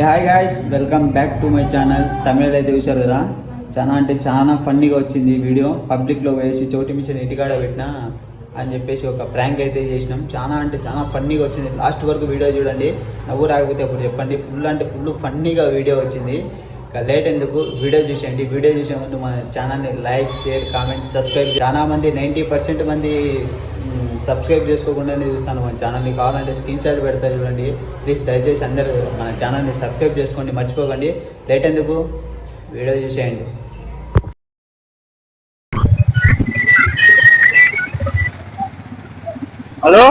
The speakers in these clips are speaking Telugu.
Hi guys welcome back to my channel తమిళ అయితే చూశారు కదా చాలా అంటే చాలా ఫన్నీగా వచ్చింది వీడియో పబ్లిక్లో వేసి చోటి మిషన్ ఇంటికాడ పెట్టినా అని చెప్పేసి ఒక ప్రాంక్ అయితే చేసినాం. చాలా అంటే చాలా ఫన్నీగా వచ్చింది. లాస్ట్ వరకు వీడియో చూడండి. నవ్వు రాకపోతే అప్పుడు చెప్పండి. ఫుల్ అంటే ఫుల్ ఫన్నీగా వీడియో వచ్చింది. ఇంకా లేట్ ఎందుకు? వీడియో చూసేయండి. వీడియో చూసే ముందు మన ఛానల్ని లైక్ షేర్ కామెంట్ సబ్స్క్రైబ్ చాలా మంది నైంటీ పర్సెంట్ మంది సబ్స్క్రైబ్ చేసుకోకుండానే చూస్తాను మన ఛానల్ని కావాలంటే స్క్రీన్ షాట్ పెడతా చూడండి. ప్లీజ్ దయచేసి అందరూ మన ఛానల్ని సబ్స్క్రైబ్ చేసుకోండి మర్చిపోకండి. లేట్ ఎందుకు? వీడియో చూసేయండి. హలో?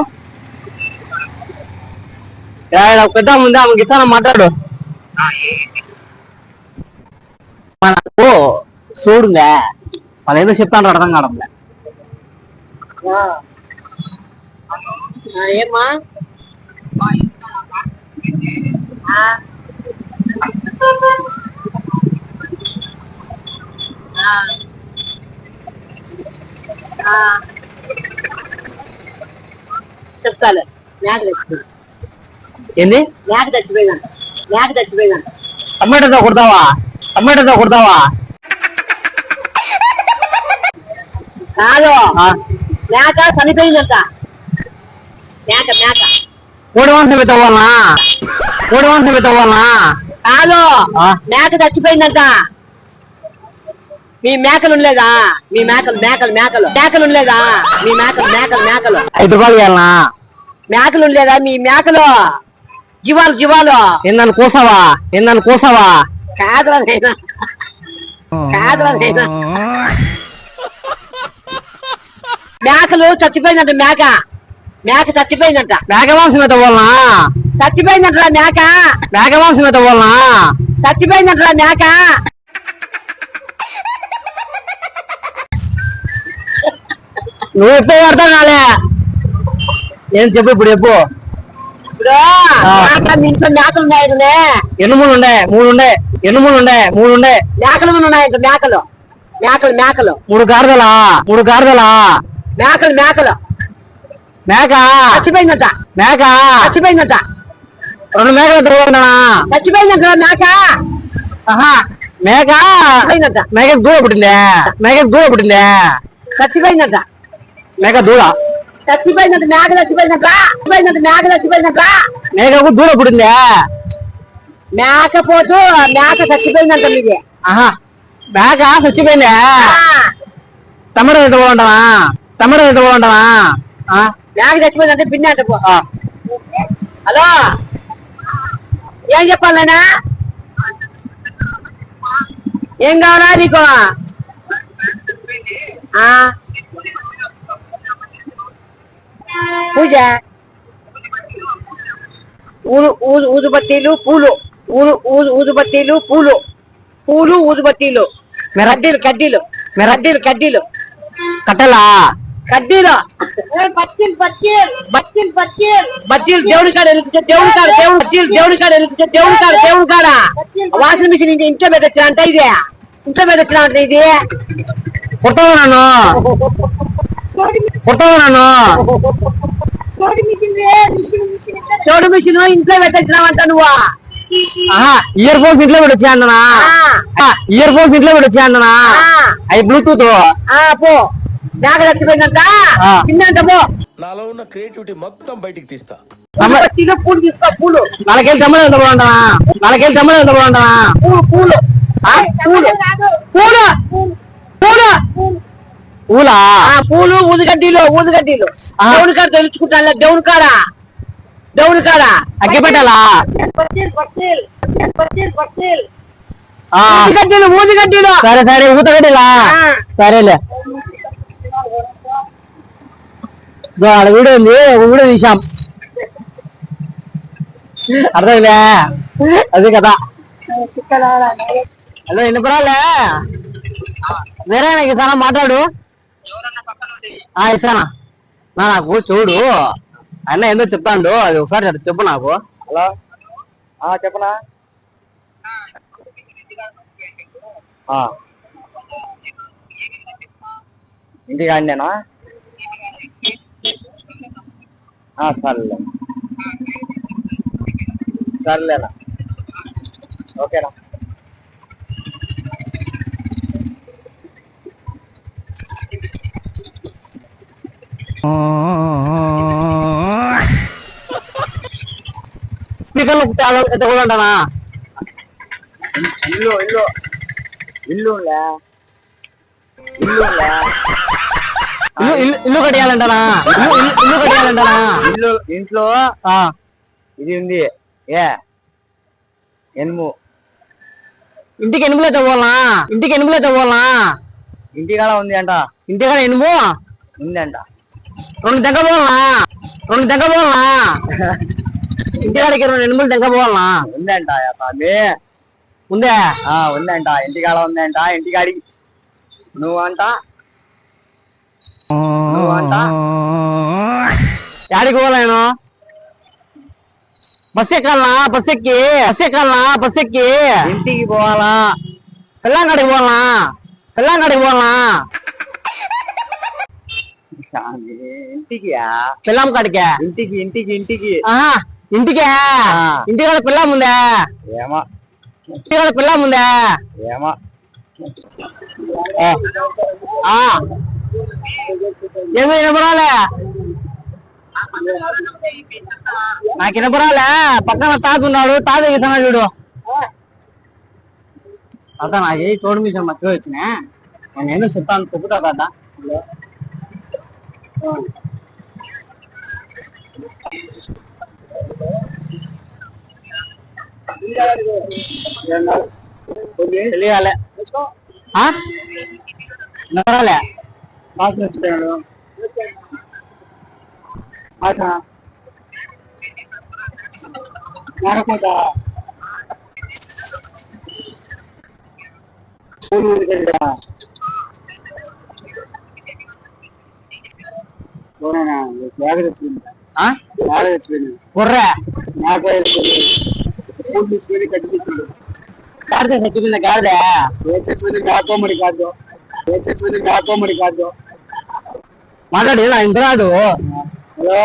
పెద్ద ముందే ఆమెకి ఇస్తాను మాట్లాడు. మనకు చూడుగా. వాళ్ళు ఏదో చెప్తాను అర్థం కావడంలే. ఏమ్మా చెప్తాలే. మేక చచ్చిపోయింది ఏంది? మేక చచ్చిపోయిందంట మేక చచ్చిపోయిందంట టమాటాతో కొడతావా? టమాటాతో కొడతావా? కాదు. మేక చనిపోయిందంట. మేక మేక. కోడి మాంసం ఎత్తవాలనా కోడి మాంసం కాదు. ఆ? మేక చచ్చిపోయిందంట. మీ మేకలు ఉండలేదా? మీ మేకలు మేకలు మేకలు. మేకలు ఉండలేదా? మీ మేకలు మేకలు మేకలు. ఐదు రూపాయలు ఇవ్వాలనా? మేకలు ఉండలేదా? మీ మేకలు. జీవాలు జీవాలు. ఏందని కోసావా? ఏందని కోసావా? కాదురా నైనా. కాదురా నైనా. మేకలు చచ్చిపోయిందంట మేక. మేక చచ్చిపోయిందంట. మేక మాంసం ఎత్తవాలనా చచ్చిపోయిందంట మేక? మేక మాంసం ఎత్తవాలనా చచ్చిపోయిందంట మేక? నువ్వు ఎప్పుడు అర్థం కాలే ఏం చెప్పు ఇప్పుడు చెప్పు. ఇంట్లో మేకలు ఉన్నాయి ఎన్ని మూడు ఉండే మూడు ఉండే ఎన్ని మూడు ఉండే మూడు ఉండే మేకలు ఉన్నాయి మేకలు. మేకలు మేకలు. మూడు గాడిదలా మూడు గాడిదలా మేకలు మేకలు. మేక చచ్చిపోయిందంట మేక చచ్చిపోయిందంట రెండు మేకలు తిరగండి చచ్చిపోయిందంట మేక ఆహా మేక చచ్చిపోయిందంట మేక దూడ పుట్టిందే మేక దూడ పుట్టిందే చచ్చిపోయిందంట మేక దూడ చచ్చిపోయిందంట మేక చచ్చిపోయిందంట చచ్చిపోయిందంట మేక చచ్చిపోయిందంట మేకకు దూడ పుట్టిందే మేకపోతూ మేక చచ్చిపోయిందంట మీది ఆహా మేక చచ్చిపోయిందే ఆ, తమ్ముడు ఎంత బాగుంటావా తమ్ముడు ఎంత బాగుంటావా మేక చచ్చిపోయిందంటే బిన్న అంట పో హలో? ఏం చెప్పాలనా ఏం కావాలా నీకు? పూజ? ఊరు ఊదు ఊదుబత్తీలు పూలు. ఊరు ఊదు ఊదుబత్తీలు పూలు. పూలు ఊదుబత్తీలు కడ్డీలు కడ్డీలు. కడ్డీలు కడ్డీలు. కట్టలా? కడ్డీలు బత్తీలు బత్తీలు బత్తీలు బత్తీలు బత్తీలు దేవుడి కాడ వెలిగించే దేవుడి కాడ దేవుడు బత్తీలు దేవుడి కాడ వెలిగించే దేవుడి కాడ దేవుడి కాడ. వాషింగ్ మిషన్ ఇంటి ఇంట్లో పెట్టచ్చు అంట ఇది. ఇంట్లో పెట్టచ్చు అంట ఇది. కొడతావా నన్ను? కొడతావా నన్ను? చోడు మిషన్ ఇంట్లో పెట్టచ్చినావంట నువ్వు. ఆహా ఇయర్ ఫోన్స్ ఇంట్లో పెట్టి వచ్చేయందనా ఆ. ఇయర్ ఫోన్స్ ఇంట్లో పెట్టి వచ్చేయందనా ఆ. అవి బ్లూటూత్? ఆ పో. నాలో ఉన్న క్రియేటివిటీ మొత్తం బయటికి తీస్తా. పూలు తీసుకో పూలు. నాలుగేళ్ళు తమ్ముడు ఎంత బాగుంటానా నాలుగేళ్ళు తమ్ముడు ఎంత బాగుంటానా పూలు పూలు. ఆ, పూలు. పూలు. పూలు. ఊలా ఆ పూలు ఊదుగడ్డీలు ఊదుగడ్డీలు. దేవుని కాడ తెలుసుకుంటాను దేవుని కాడ. దేవుని కాడ. అగ్గి పెట్టాలా? ఆ, ఊదుగడ్డీలు ఊదుగడ్డీలు. సరే సరే ఊతగడ్డిలా. సరేలే. ఆడ వీడియో ఉంది. ఒక వీడియో తీసాం అర్థమైందా? అది కదా. హలో ఎన్ని పడాలే వేరే నాకు ఇస్తానా మాట్లాడు నా నాకు చూడు. అన్న ఏందో చెప్తాండు. అది ఒకసారి చెప్పు నాకు. హలో? చెప్పనా? ఇంటికి సర్లే. సర్లేనా ఓకేనా స్పీకర్లు ఎత్తకూడదంటానా ఇల్లు ఇల్లు. ఇల్లు ఇల్లు ఇల్లు ఇల్లు కట్టేయాలంటానా ఇల్లు ఇల్లు- ఇల్లు కట్టేయాలంటానా ఇల్లు ఇంట్లో ఇది ఉంది. ఏ? ఎనుము. ఇంటికి ఎనుములు పోవాలా ఇంటికి ఎనుములు పోవాలా ఇంటికాడ ఉంది అంట ఇంటికాడ ఎనుము? ఉంది అంట రెండు దగ్గర పోవాలా రెండు దగ్గర పోవాలా ఇంటికాడికి రెండు ఎనుములు దగ్గర పోవాలా ఉందంట స్వామి. ఉందే? ఉందంట. ఇంటికాడ ఉందంట. ఇంటికాడికి నువ్వు అంట నువ్వు అంట యాడికి పోలే నేను బస్ ఎక్కాలనా బస్ ఎక్కి బస్ ఎక్కాలనా బస్ ఎక్కి ఇంటికి పోవాలా పిల్లంగాడికి పోవాలా పిల్లంగాడికి పోవాలా ఇంటికి పిల్లం కాడికి ఇంటికి ఇంటికి ఇంటికి ఇంటికే ఇంటికాడ పిల్లం ఉందా ఏమో ఇంటికాడ పిల్లం ఉందా ఏమో ఏమి వినపడాలే నాకు వినపడాలే పక్కన తాత ఉన్నాడు తాత ఇస్తున్నాడు చూడు తాత నాకు తోడు మీద మర్చిపోయి వచ్చిన నేను ఏదో చెప్తాను చెప్పుతా తాత తెలియాలే ఆ? వినపడాలే మేకపోతా కుర్ర గాడిద చచ్చిపోయింది గాడిద కాకోమడి కాదు కాకోమడి కాదు మాట్లాడు ఇంత రాదు హలో?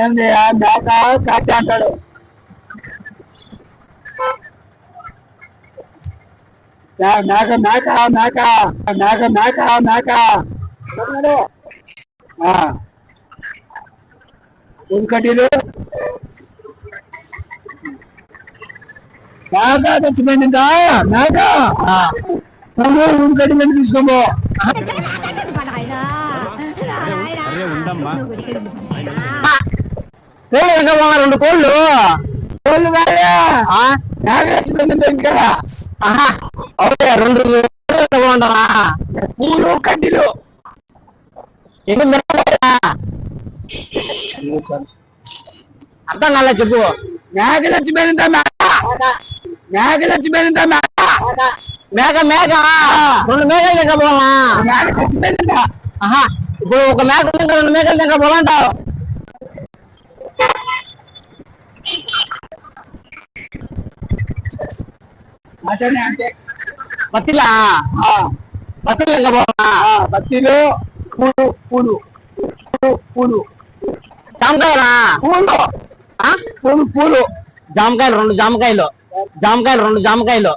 ఏంది మేక కాకి అంటాడు. మేక మేక మేక మేక మేక మేక. ఎందుకంటే మేక తెచ్చిపోయిందా మేక. ఎందుకంటే మేము తీసుకోబో కోళ్ళు వెనక పోగా రెండు కోళ్ళు కోళ్ళు ఇంకా అవుతే రెండు బాగుంటావా పూలు కడ్డీలు ఇంకా మిరపకాయలా? అర్థం కాలే చెప్పు మేక చచ్చిపోయిందా మేక మేక చచ్చిపోయిందా మేక మేక మేక రెండు మేకలు దగ్గర పోవాలా మేక చచ్చిపోయిందా ఆహా ఇప్పుడు ఒక మేక ఉంది, ఇంకా రెండు మేకలు దగ్గర పత్తిలు పూలు పూలు పూలు జామకాయలా? పూలు పూలు పూలు జామకాయలు రెండు జామకాయలు. జామకాయలు రెండు జామకాయలు.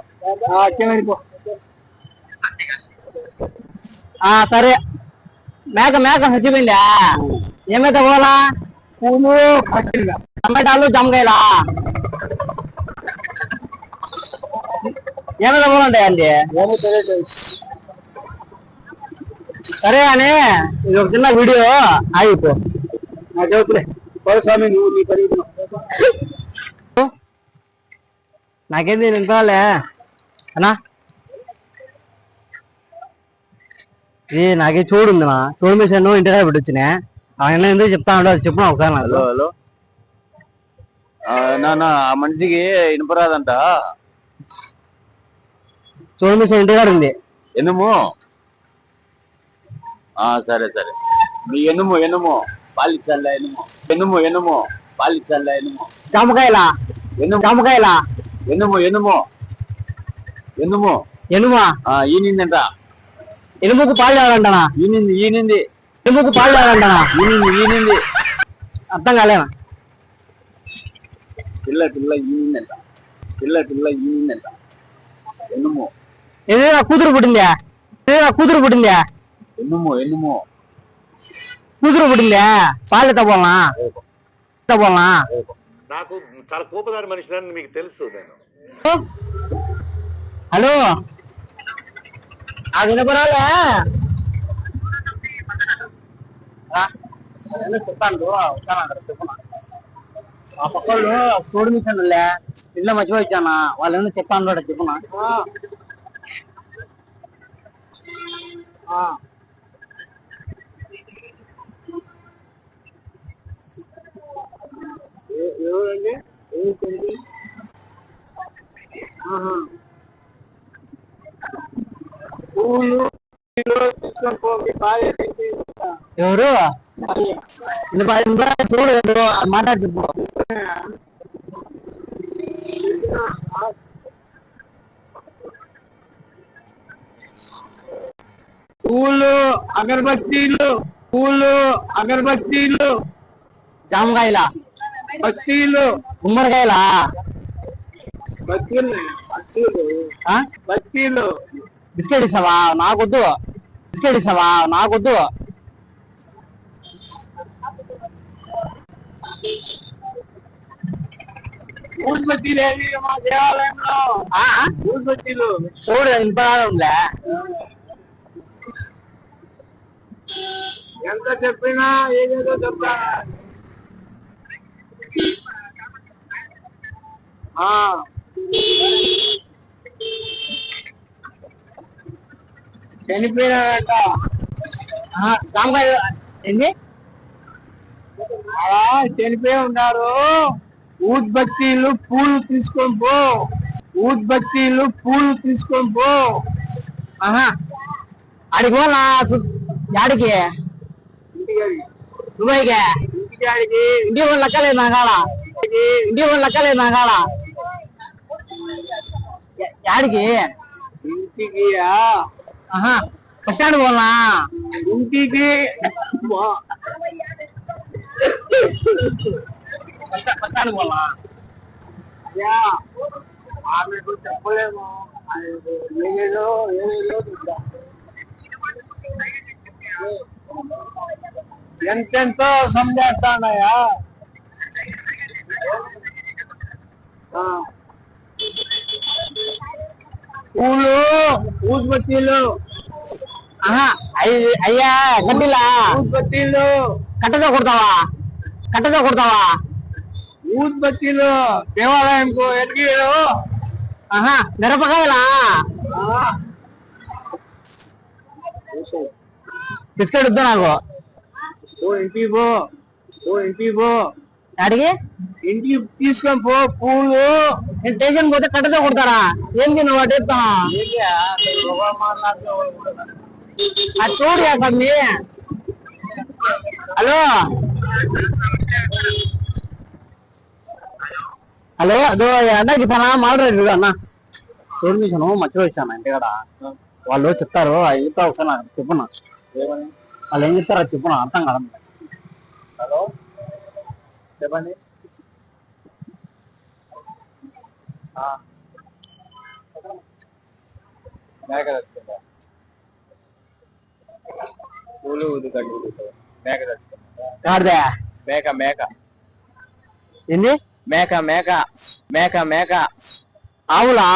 ఆ సరే. మేక మేక చచ్చిపోయిందా? ఏమైతే పోలా పూలు టమాటాలు జామకాయలా? ఏమైతే పోలంటాయి అండి? సరే అని ఇది ఒక చిన్న వీడియో. ఆగిపో నా చెబుతులే స్వామి నువ్వు నీ పని నాకేంది కావాలే అన్నా? ఇది నాకే చూడు ఉంది నా చూడు మిషన్ ఇంటికాడ పెట్టొచ్చినా ఆయన ఎందుకు చెప్తా ఉండవు అది చెప్పు ఒకసారి హలో హలో. ఆ మనిషికి ఇనపరాదంట చూడు మిషన్ ఇంటికాడ ఉంది. ఎనుము? ఆ సరే సరే. మీ ఎనుము ఎనుము. పాలిచ్చల్ల ఎనుము. ఎనుము ఎనుము. పాలిచ్చల్ల ఎనుము. జామకాయలా? ఎనుము. జామకాయలా? ఎనుము ఎనుము. ఎనుము. ఎనుమా? ఈనిందంట ఎనుముకు పాలు తాగాలంటనా ఈనింది ఈనింది ఎనుముకు పాలు తాగాలంటనా ఈనింది ఈనింది అర్థం కాలేనా పిల్ల పిల్ల ఈనిందంట పిల్ల పిల్ల ఈనిందంట ఎన్నుమో ఇది నా కూతురు పుట్టిందా ఇది నా కూతురు పుట్టిందా ఎన్నుమో ఎన్నుమో కూతురు పుట్టిందా పాలు ఎత్తపోలనా ఎత్తపోలనా నాకు చాలా కోపదారి మనిషిని మీకు తెలుసు నేను హలో ఆ వినపరాలే రా. అదేదో చెప్తాను వచ్చాను అక్కడ చెప్పున్నా ఆ పక్కళ్ళు తోడు మిషన్లే ఇల్లు మర్చిపోయి వచ్చానా వాళ్ళు ఏమో చెప్పాను కూడా చెప్పున్నా ఆ. ఎ- ఎవరండి ఎవరు తెలియదు ఆహా. పూలు ఎవరు ఇది పది నిమిషాలు చూడు ఎవరు పూలు అగరబత్తీలు పూలు అగరబత్తీలు జామకాయల. బస్తీలు గుమ్మడికాయల? బత్తీలు బిస్కెట్ ఇస్తావా? నాకొద్దు. బిస్కెట్ ఇస్తావా? నాకొద్దు. ఊడ్బత్తీలు ఏవి మా దేవాలయంలో. చూడు ఎంత చెప్పినా ఏదేదో చెప్పా. చనిపోయినాడట. ఏంది? అలా చనిపోయి ఉన్నారు ఊద్బత్తీలు పూలు తీసుకొని పో. ఊద్బత్తీలు పూలు తీసుకొని పో. ఆహా. ఆడికి యాడికి ఇంటికి దుబాయ్కి ఇంటికి ఆడికి ఇంటి వాళ్ళు లెక్కలేదు నా కాడ ఇంటి వాళ్ళు లెక్కలేదు నా కాడ యా- యాడికి ఇంటికి ఆహా బస్ స్టాండ్ పోనా ఇంటికి బస్ స్టాండ్ పోనా యా. ఆమెకు చెప్పలేము ఆమెకు ఏదేదో ఏదేదో చెప్తా. ఎంతెంతో సంజేస్తానయ్యా ఆ. పూలు ఊద్బత్తీలు అయ్యి- కడ్డీలా ఊద్బత్తీలు కట్టతో కొడతావా కట్టతో కొడతావా ఊద్బత్తీలు దేవాలయంకు ఎదిగారు ఆహా మిరపకాయలా బిస్కెట్ వద్దు నాకు. ఓ ఇంటికి పో. ఓ ఇంటికి పో. అడిగి ఇంటికి తీసుకొని పో పూలు. నేను స్టేషన్ పోతే కట్టతో కొడతారా ఏం తిన్న వాటి చెప్తాను అది చూడు అక్కడ హలో? హలో? అదో అన్నకి తన మాట్లాడు అన్న. చూడు మిషన్ మర్చిపోయి వచ్చాను ఇంటికాడ. వాళ్ళు చెప్తారు చెప్తా ఒకసారి నాకు చెప్పున్నా వాళ్ళు ఏం చెప్తారో చెప్పున్నా అర్థం కాదు హలో? చెప్పండి. మేక తెచ్చుకుంటా. పూలు ఉదుకండి మేక తెచ్చుకుంటా. కాదే మేక మేక. ఏంది? మేక మేక. మేక మేక. ఆవులా?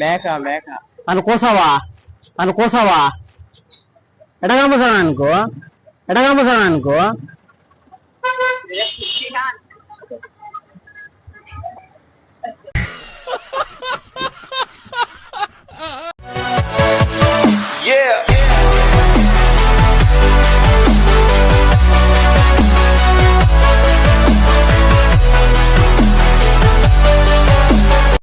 మేక మేక. నన్ను కోసావా? ఎడగాంబ సార్ అనుకో ఎడగాంబ సార్ అనుకో Yeah.